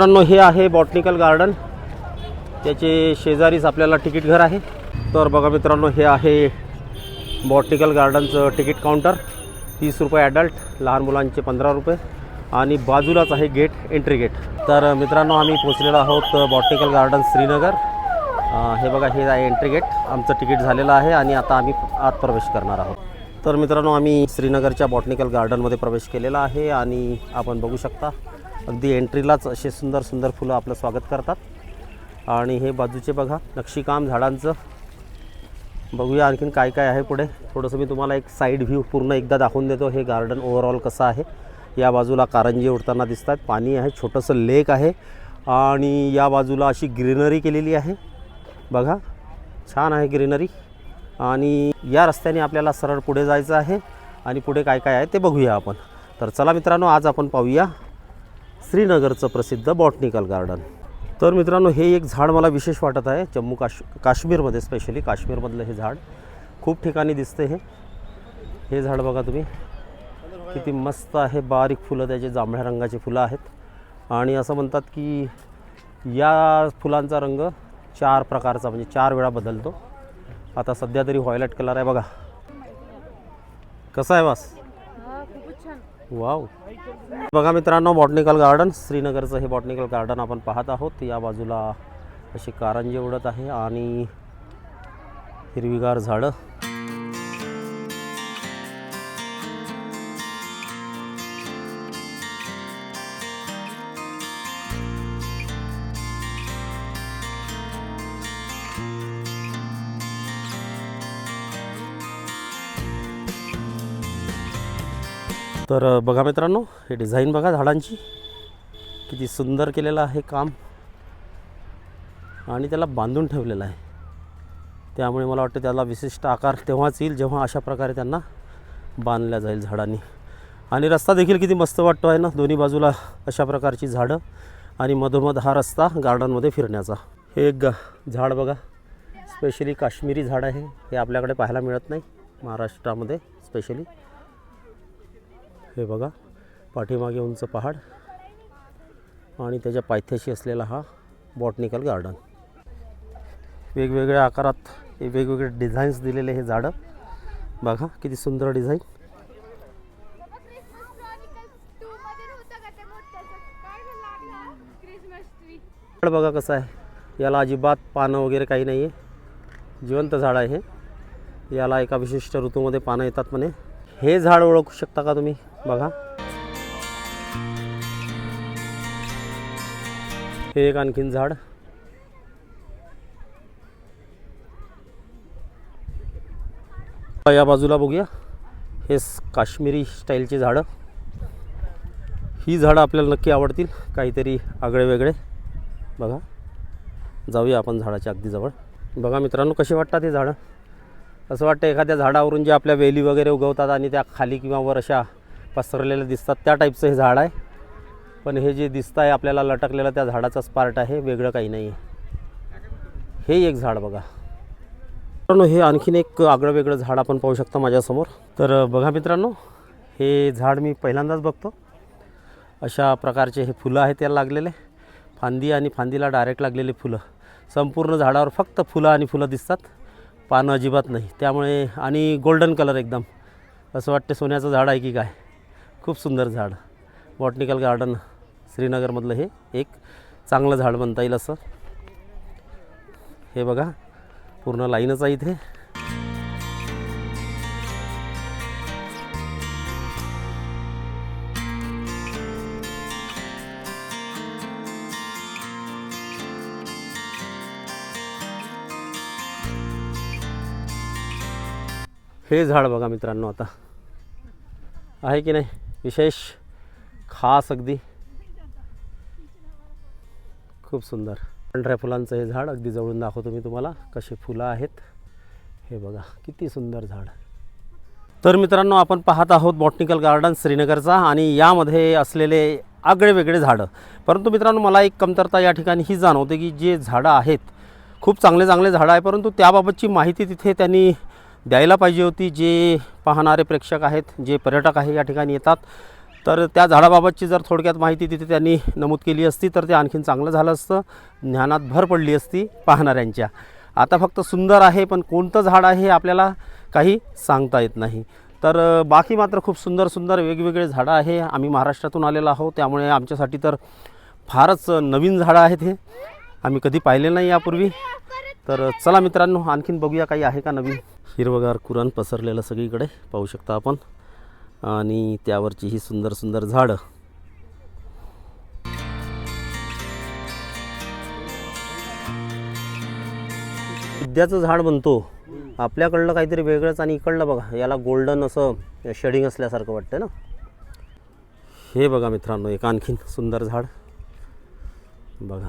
मित्रांनो हे आहे बॉटनिकल गार्डन. त्याचे शेजारीच आपल्याला तिकीट घर आहे. तर बघा मित्रांनो हे आहे बॉटनिकल गार्डनचं तिकीट काउंटर. तीस रुपये ॲडल्ट लहान मुलांचे पंधरा रुपये. आणि बाजूलाच आहे गेट एंट्री गेट तर मित्रांनो आम्ही पोचलेलो आहोत बॉटनिकल गार्डन श्रीनगर. हे बघा हे आहे एंट्री गेट आमचं तिकीट झालेलं आहे आणि आता आम्ही आत प्रवेश करणार आहोत. तर मित्रांनो आम्ही श्रीनगरच्या बॉटनिकल गार्डनमध्ये प्रवेश केलेला आहे आणि आपण बघू शकता अगदी एंट्रीलाच असे सुंदर सुंदर फुलं आपलं स्वागत करतात. आणि हे बाजूचे बघा नक्षीकाम झाडांचं. बघूया आणखीन काय काय आहे पुढे. थोडंसं मी तुम्हाला एक साईड व्ह्यू पूर्ण एकदा दाखवून देतो. हे गार्डन ओव्हरऑल कसं आहे. या बाजूला कारंजी उडताना दिसतात. पाणी आहे छोटंसं लेक आहे. आणि या बाजूला अशी ग्रीनरी केलेली आहे. बघा छान आहे ग्रीनरी आणि या रस्त्याने आपल्याला सरळ पुढे जायचं आहे. आणि पुढे काय काय आहे ते बघूया आपण. तर चला मित्रांनो आज आपण पाहूया. श्रीनगरचं प्रसिद्ध बॉटनिकल गार्डन. तर मित्रांनो हे एक झाड मला विशेष वाटत आहे. जम्मू काश काश्मीरमध्ये स्पेशली काश्मीरमधलं हे झाड खूप ठिकाणी दिसते हे. हे झाड बघा तुम्ही. किती मस्त आहे. बारीक फुलं त्याचे जांभळ्या रंगाची फुलं आहेत. आणि असं म्हणतात की या फुलांचा रंग चार प्रकारचा म्हणजे चार वेळा बदलतो. आता सध्या तरी व्हायलेट कलर आहे बघा. कसा आहे वास? वाव. बघा मित्रांनो बॉटनिकल गार्डन श्रीनगरचं हे बॉटनिकल गार्डन आपण पाहत आहोत. या बाजूला अशी कारंजी उडत आहे आणि हिरवीगार झाडं. तर बघा मित्रांनो हे डिझाईन बघा झाडांची. किती सुंदर केलेलं आहे काम. आणि त्याला बांधून ठेवलेलं आहे. त्यामुळे मला वाटतं त्याला विशिष्ट आकार तेव्हाच येईल जेव्हा अशा प्रकारे त्यांना बांधल्या जाईल झाडांनी. आणि रस्ता देखील किती मस्त वाटतो आहे ना दोन्ही बाजूला अशा प्रकारची झाडं आणि मधोमध हा रस्ता गार्डनमध्ये फिरण्याचा. हे एक ग- झाड बघा. स्पेशली काश्मीरी झाड आहे हे आपल्याकडे पाहायला मिळत नाही महाराष्ट्रामध्ये स्पेशली. हे बघा पाठीमागे उंच पहाड आणि त्याच्या पायथ्याशी असलेला हा बॉटनिकल गार्डन वेगवेगळ्या आकारात हे वेगवेगळे डिझाईन्स दिलेले हे झाडं. बघा किती सुंदर डिझाईन बघा कसं आहे. याला अजिबात पानं वगैरे काही नाही आहे जिवंत झाड आहे हे. याला एका विशिष्ट ऋतूमध्ये पानं येतात म्हणे. हे झाड ओळखू शकता का तुम्ही? बघा. हे एक आणखीन झाड. या बाजूला बघूया. हे काश्मीरी स्टाईलची झाडं. ही झाडं आपल्याला नक्की आवडतील. काहीतरी आगळे वेगळे बघा. जाऊया आपण झाडाच्या अगदी जवळ. बघा मित्रांनो कशी वाटतात हे झाडं? असं वाटतं एखाद्या झाडावरून जे आपल्या वेली वगैरे उगवतात आणि त्या खाली किंवा वर अशा पसरलेलं दिसतात. त्या टाईपचं हे झाड आहे. पण हे जे दिसतं आहे आपल्याला लटकलेलं त्या झाडाचाच पार्ट आहे. वेगळं काही नाही आहे हे एक झाड बघा. मित्रांनो हे आणखीन एक आगळं वेगळं झाड आपण पाहू शकता माझ्यासमोर. तर बघा मित्रांनो हे झाड मी पहिल्यांदाच बघतो. अशा प्रकारचे हे फुलं आहेत त्याला लागलेले. फांदी आणि फांदीला डायरेक्ट लागलेली फुलं. संपूर्ण झाडावर फक्त फुलं आणि फुलं दिसतात. पानं अजिबात नाही. त्यामुळे आणि गोल्डन कलर एकदम. असं वाटतं सोन्याचं झाड आहे की काय? खूप सुंदर झाड. बॉटनिकल गार्डन श्रीनगरमधलं हे एक चांगलं झाड म्हणता येईल असं. हे बघा पूर्ण लाईनच आहे इथे. हे झाड बघा मित्रांनो आता. आहे की नाही? विशेष खास अगदी खूप सुंदर. पांढऱ्या फुलांचं हे झाड अगदी जवळून दाखवतो मी तुम्हाला कशी फुलं आहेत. हे बघा किती सुंदर झाड. तर मित्रांनो आपण पाहत आहोत बॉटनिकल गार्डन श्रीनगरचा आणि यामध्ये असलेले आगळे वेगळे झाडं. परंतु मित्रांनो मला एक कमतरता या ठिकाणी ही जाणवते की जे झाडं आहेत खूप चांगले चांगले झाडं आहे परंतु त्याबाबतची माहिती तिथे त्यांनी द्यायला पाहिजे होती जे पाहणारे प्रेक्षक आहेत जे पर्यटक आहे या ठिकाणी येतात. तर त्या झाडाबाबतची जर थोडक्यात माहिती तिथे त्यांनी नमूद केली असती तर ते आणखीन चांगलं झालं असतं. ज्ञानात भर पडली असती पाहणाऱ्यांच्या. आता फक्त सुंदर आहे पण कोणतं झाड आहे हे आपल्याला काही सांगता येत नाही. तर बाकी मात्र खूप सुंदर सुंदर वेगवेगळे झाडं आहे. आम्ही महाराष्ट्रातून आलेलो आहोत त्यामुळे आमच्यासाठी तर फारच नवीन झाडं आहेत हे. आम्ही कधी पाहिले नाही यापूर्वी. तर चला मित्रांनो आणखीन बघूया काही आहे का नवीन. हिरवगार कुरण पसरलेलं सगळीकडे पाहू शकता आपण. आणि त्यावरची ही सुंदर सुंदर झाडं. विद्याचं झाड बनतो. आपल्याकडलं काहीतरी वेगळंच आणि इकडलं बघा याला गोल्डन असं शेडिंग असल्यासारखं वाटतं ना? हे बघा मित्रांनो एक आणखीन सुंदर झाड. बघा.